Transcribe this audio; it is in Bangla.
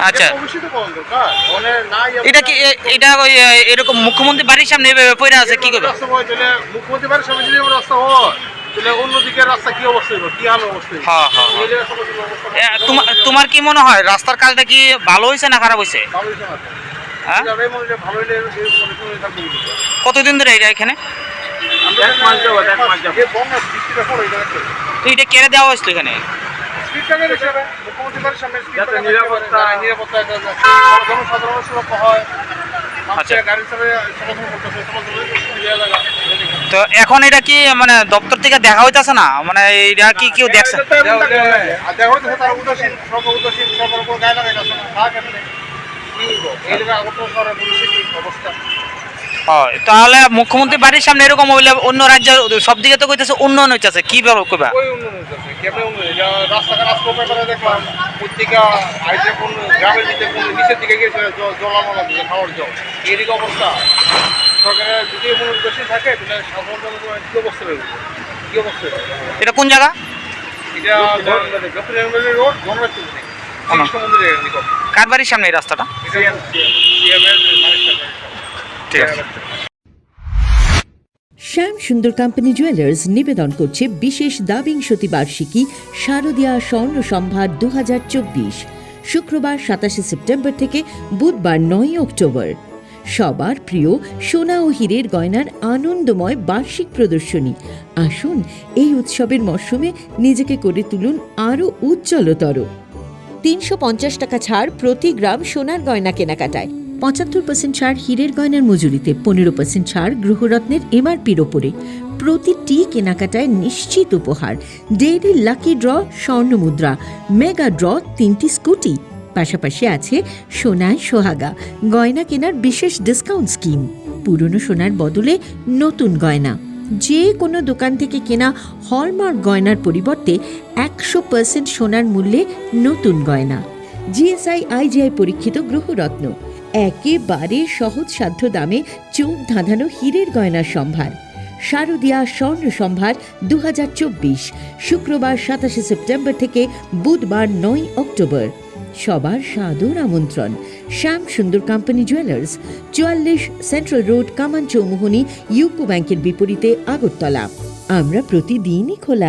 আচ্ছা। মানে এটা কি এটা ওই এরকম মুখ্যমন্ত্রী বাড়ির সামনে এভাবে পড়ে আছে কি করবে? মুখ্যমন্ত্রী বাড়ির সামনে যদি রাস্তা হয় হ্যাঁ, হ্যাঁ, হ্যাঁ। তোমার তোমার কি মনে হয় রাস্তার কাজটা কি ভালো হয়েছে না খারাপ হয়েছে। কতদিন ধরে এটা এখানে? এটা কেড়ে দেওয়া হয়েছিল এখানে? স্পিডটা বেড়ে যাবে সামনে যাতে নিরাপত্তা নিরাপত্তা জনসাধারণের সুরক্ষা হয় আচ্ছা। তো এখন এটা কি মানে দপ্তর থেকে দেখা হইতাছে না? মানে এটা কি কেউ দেখছে? তাহলে মুখ্যমন্ত্রী বাড়ির সামনে এরকম হইলে অন্য রাজ্যের সব দিকে তো কইতেছে উন্নয়ন হইতেছে। কি ব্যাপার কইবা? যা রাস্তাঘাট রাস্তা পেপারে দেখলাম পত্রিকা আইসে কোন গ্রামের দিকে কোন নিচের দিকে গেছে জলামলা দিকে খাওয়ার জল। এদিকে অবস্থা। সরকারের যদি এমন উদ্দেশ্য থাকে তাহলে সাধারণ জনগণের কি অবস্থা রয়েছে কি অবস্থা রয়েছে এটা কোন জায়গা? এটা রোড কার বাড়ির সামনে এই রাস্তাটা? ঠিক আছে। শ্যাম সুন্দর কোম্পানি জুয়েলার্স নিবেদন করছে বিশেষ দাবিংশতি বার্ষিকী শারদীয়া স্বর্ণ সম্ভার দু হাজার চব্বিশ। শুক্রবার সাতাশে সেপ্টেম্বর থেকে বুধবার নয় অক্টোবর। সবার প্রিয় সোনা ও হীরের গয়নার আনন্দময় বার্ষিক প্রদর্শনী। আসুন এই উৎসবের মরশুমে নিজেকে করে তুলুন আরও উজ্জ্বলতর। তিনশো পঞ্চাশ টাকা ছাড় প্রতি গ্রাম সোনার গয়না কেনাকাটায়। পঁচাত্তর পার্সেন্ট ছাড় হীরের গয়নার মজুরিতে, পনেরো পার্সেন্ট ছাড় গ্রহরত্নের এমআরপির ওপরে। প্রতিটি কেনাকাটায় নিশ্চিত উপহার। ডেইলি লাকি ড্র, স্বর্ণ মুদ্রা। মেগা ড্র, তিনটি স্কুটি। পাশাপাশি আছে সোনায় সোহাগা, গয়না কেনার বিশেষ ডিসকাউন্ট স্কিম। পুরনো সোনার বদলে নতুন গয়না। যে কোনো দোকান থেকে কেনা হলমার্ক গয়নার পরিবর্তে একশো পার্সেন্ট সোনার মূল্যে নতুন গয়না। জিএসআই আইজিআই পরীক্ষিত গ্রহরত্ন। একেবারে সহজসাধ্য দামে চোখ ধাঁধানো হীরের গয়নার সম্ভার। শারদীয়া স্বর্ণ সম্ভার দু শুক্রবার সাতাশে সেপ্টেম্বর থেকে বুধবার নয় অক্টোবর। সবার সাদর আমন্ত্রণ। শ্যাম সুন্দর কোম্পানি জুয়েলার্স, চুয়াল্লিশ central road Kaman Chowmuhani UCO ব্যাংকের বিপরীতে আগরতলা। আমরা প্রতিদিনই খোলা।